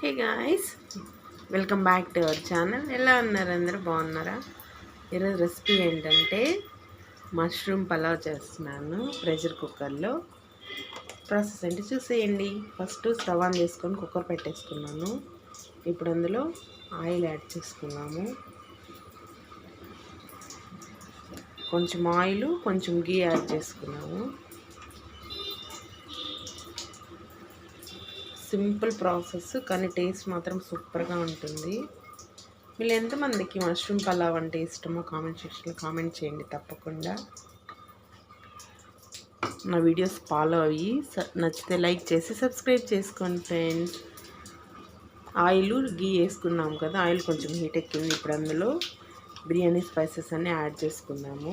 Hey guys welcome back to our channel ఎలా ఉన్నారు అందరూ? బాగున్నారా? ఈరోజు రెసిపీ ఏంటంటే మష్రూమ్ పలావ్ చేస్తున్నాను ప్రెషర్ కుక్కర్లో ప్రాసెస్ అంటే చూసేయండి. ఫస్ట్ స్టవ్ ఆన్ చేసుకొని కుక్కర్ పెట్టేసుకున్నాను. ఇప్పుడు అందులో ఆయిల్ యాడ్ చేసుకున్నాము. కొంచెం ఆయిల్ కొంచెం గీ యాడ్ చేసుకున్నాము. సింపుల్ ప్రాసెస్ కానీ టేస్ట్ మాత్రం సూపర్గా ఉంటుంది. మీరు ఎంతమందికి మష్రూమ్ పలావ్ అంటే ఇష్టమో కామెంట్ సెక్షన్లో కామెంట్ చేయండి తప్పకుండా. నా వీడియోస్ ఫాలో అయ్యి నచ్చితే లైక్ చేసి సబ్స్క్రైబ్ చేసుకోండి ఫ్రెండ్స్. ఆయిల్ గీ వేసుకున్నాం కదా ఆయిల్ కొంచెం హీట్ ఎక్కింది ఇప్పుడు అందులో. బిర్యానీ స్పైసెస్ అన్నీ యాడ్ చేసుకున్నాము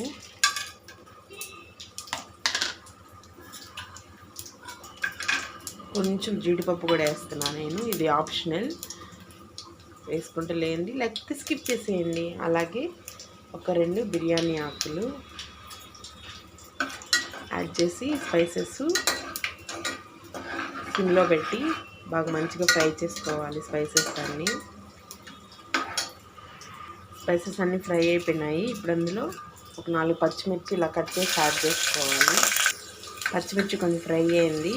కొంచెం జీడిపప్పు కూడా వేస్తున్నాను నేను. ఇది ఆప్షనల్. వేసుకుంటే లేండి. లేకపోతే స్కిప్ చేసేయండి. అలాగే ఒక రెండు బిర్యానీ ఆకులు యాడ్ చేసి స్పైసెస్ సిమ్లో పెట్టి బాగా మంచిగా ఫ్రై చేసుకోవాలి స్పైసెస్ అన్నీ. స్పైసెస్ అన్నీ ఫ్రై అయిపోయినాయి. ఇప్పుడు అందులో ఒక నాలుగు పచ్చిమిర్చి ఇలా కట్ చేసి యాడ్ చేసుకోవాలి. పచ్చిమిర్చి కొంచెం ఫ్రై అయింది.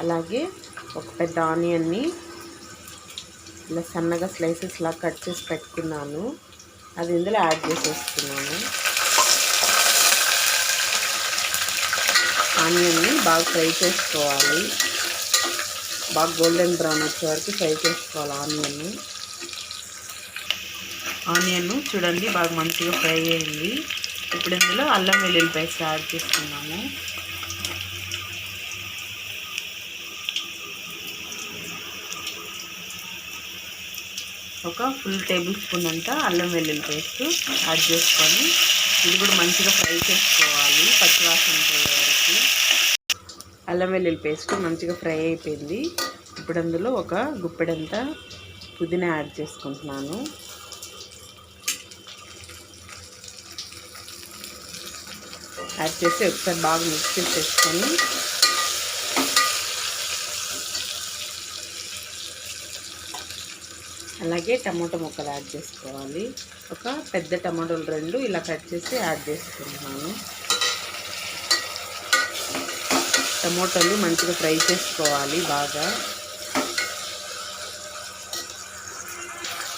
అలాగే ఒక పెద్ద ఆనియన్ని ఇలా సన్నగా స్లైసెస్ లా కట్ చేసి పెట్టుకున్నాను. అది ఇందులో యాడ్ చేసేస్తున్నాను. ఆనియన్ని బాగా ఫ్రై చేసుకోవాలి. బాగా గోల్డెన్ బ్రౌన్ వచ్చే వరకు ఫ్రై చేసుకోవాలి ఆనియన్ని. ఆనియన్ చూడండి బాగా మంచిగా ఫ్రై అయింది. ఇప్పుడు ఇందులో అల్లం వెల్లుల్లి పేస్ట్ యాడ్ చేస్తున్నాము ఒక ఫుల్ టేబుల్ స్పూన్ అంతా అల్లం వెల్లుల్లి పేస్ట్ యాడ్ చేసుకొని ఇది కూడా మంచిగా ఫ్రై చేసుకోవాలి పచ్చివాసన పోయే వరకు. అల్లం వెల్లుల్లి పేస్ట్ మంచిగా ఫ్రై అయిపోయింది. ఇప్పుడు అందులో ఒక గుప్పెడంతా పుదీనా యాడ్ చేసుకుంటున్నాను. యాడ్ చేసి ఒకసారి బాగా మిక్స్ చేసేసుకొని అలాగే టమాటో ముక్కలు యాడ్ చేసుకోవాలి. ఒక పెద్ద టమాటోలు రెండు ఇలా కట్ చేసి యాడ్ చేసుకుంటున్నాను. టమోటాలు మంచిగా ఫ్రై చేసుకోవాలి బాగా.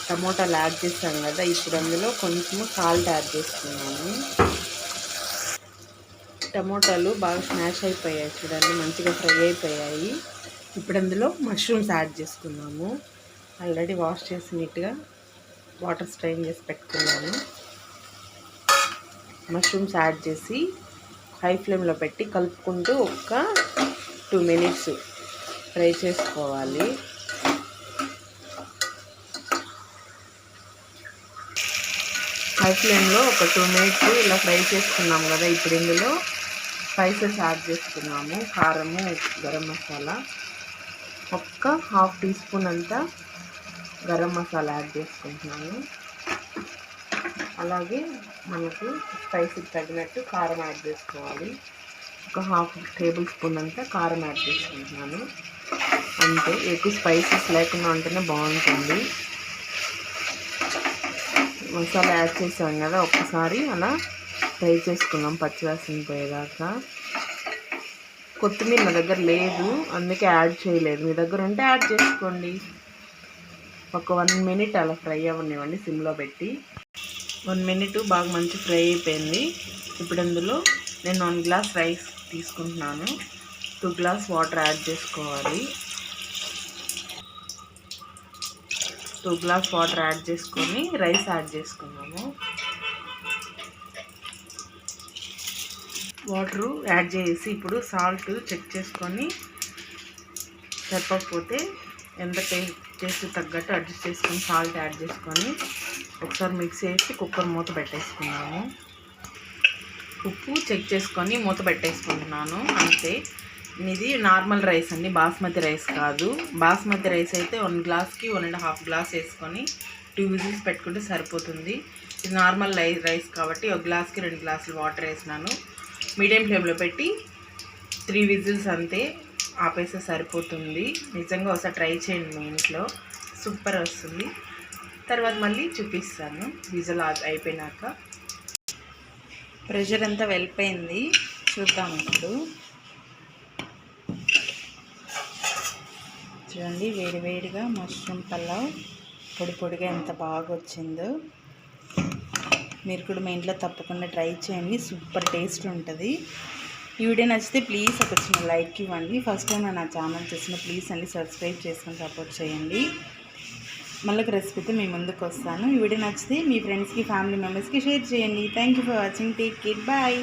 టమోటాలు యాడ్ చేస్తాం కదా ఇప్పుడు అందులో కొంచెం సాల్ట్ యాడ్ చేసుకున్నాను. టమోటాలు బాగా స్మాష్ అయిపోయాయి చూడండి మంచిగా ఫ్రై అయిపోయాయి. ఇప్పుడు అందులో మష్రూమ్స్ యాడ్ చేసుకున్నాము. ఆల్రెడీ వాష్ చేసి నీట్గా వాటర్ స్ట్రైన్ చేసి పెట్టుకున్నాను. మష్రూమ్స్ యాడ్ చేసి హై ఫ్లేమ్లో పెట్టి కలుపుకుంటూ ఒక టూ మినిట్స్ ఫ్రై చేసుకోవాలి. హై ఫ్లేమ్లో ఒక టూ మినిట్స్ ఇలా ఫ్రై చేసుకున్నాము కదా ఇప్పుడు ఇందులో స్పైసెస్ యాడ్ చేసుకున్నాము. కారము గరం మసాలా ఒక్క హాఫ్ టీ స్పూన్ అంతా గరం మసాలా యాడ్ చేసుకుంటున్నాను. అలాగే మనకు స్పైసీకి తగినట్టు కారం యాడ్ చేసుకోవాలి. ఒక హాఫ్ టేబుల్ స్పూన్ అంతా కారం యాడ్ చేసుకుంటున్నాను. అంతే ఎక్కువ స్పైసెస్ లేకుండా ఉంటేనే బాగుంటుంది. మసాలా యాడ్ చేసాం కదా ఒక్కసారి అలా ఫ్రై చేసుకున్నాం పచ్చివాసన పోయేదాకా. కొత్తిమీర నా దగ్గర లేదు అందుకే యాడ్ చేయలేదు. మీ దగ్గర ఉంటే యాడ్ చేసుకోండి. ఒక వన్ మినిట్ అలా ఫ్రై అవ్వనివ్వండి సిమ్లో పెట్టి. వన్ మినిట్ బాగా మంచి ఫ్రై అయిపోయింది. ఇప్పుడు అందులో నేను వన్ గ్లాస్ రైస్ తీసుకుంటున్నాను. టూ గ్లాస్ వాటర్ యాడ్ చేసుకోవాలి. టూ గ్లాస్ వాటర్ యాడ్ చేసుకొని రైస్ యాడ్ చేసుకున్నాము వాటరు యాడ్ చేసి ఇప్పుడు సాల్ట్ చెక్ చేసుకొని సరిపోకపోతే ఎంత టేస్ట్ టేస్ట్ తగ్గట్టు అడ్జస్ట్ చేసుకొని సాల్ట్ యాడ్ చేసుకొని ఒకసారి మిక్స్ చేసి కుక్కర్ మూత పెట్టేసుకున్నాము. ఉప్పు చెక్ చేసుకొని మూత పెట్టేసుకుంటున్నాను. అంతే. ఇది నార్మల్ రైస్ అండి. బాస్మతి రైస్ కాదు. బాస్మతి రైస్ అయితే వన్ గ్లాస్కి వన్ అండ్ హాఫ్ గ్లాస్ వేసుకొని టూ విజిల్స్ పెట్టుకుంటే సరిపోతుంది. ఇది నార్మల్ రైస్ కాబట్టి ఒక గ్లాస్కి రెండు గ్లాసులు వాటర్ వేసినాను. మీడియం ఫ్లేమ్లో పెట్టి త్రీ విజిల్స్ అంతే. ఆపేస్తే సరిపోతుంది. నిజంగా ఒకసారి ట్రై చేయండి మీ ఇంట్లో. సూపర్ వస్తుంది. తర్వాత మళ్ళీ చూపిస్తాను. విజల్ అయిపోయినాక. ప్రెషర్ అంతా వెళ్ళిపోయింది. చూద్దాం ఇప్పుడు. చూడండి వేడివేడిగా మష్రూమ్ పలావ్ పొడి పొడిగా ఎంత బాగా వచ్చిందో. మీరు కూడా మీ ఇంట్లో తప్పకుండా ట్రై చేయండి. సూపర్ టేస్ట్ ఉంటుంది. ఈ వీడియో నచ్చితే ప్లీజ్ ఒక చిన్న లైక్ ఇవ్వండి. ఫస్ట్ టైం నా ఛానల్ చూసిన ప్లీజ్ అండి సబ్స్క్రైబ్ చేసుకొని సపోర్ట్ చేయండి. మళ్ళీ ఒక రెసిపీతో మీ ముందుకు వస్తాను. ఈ వీడియో నచ్చితే మీ ఫ్రెండ్స్కి ఫ్యామిలీ మెంబర్స్కి షేర్ చేయండి. Thank you for watching take care bye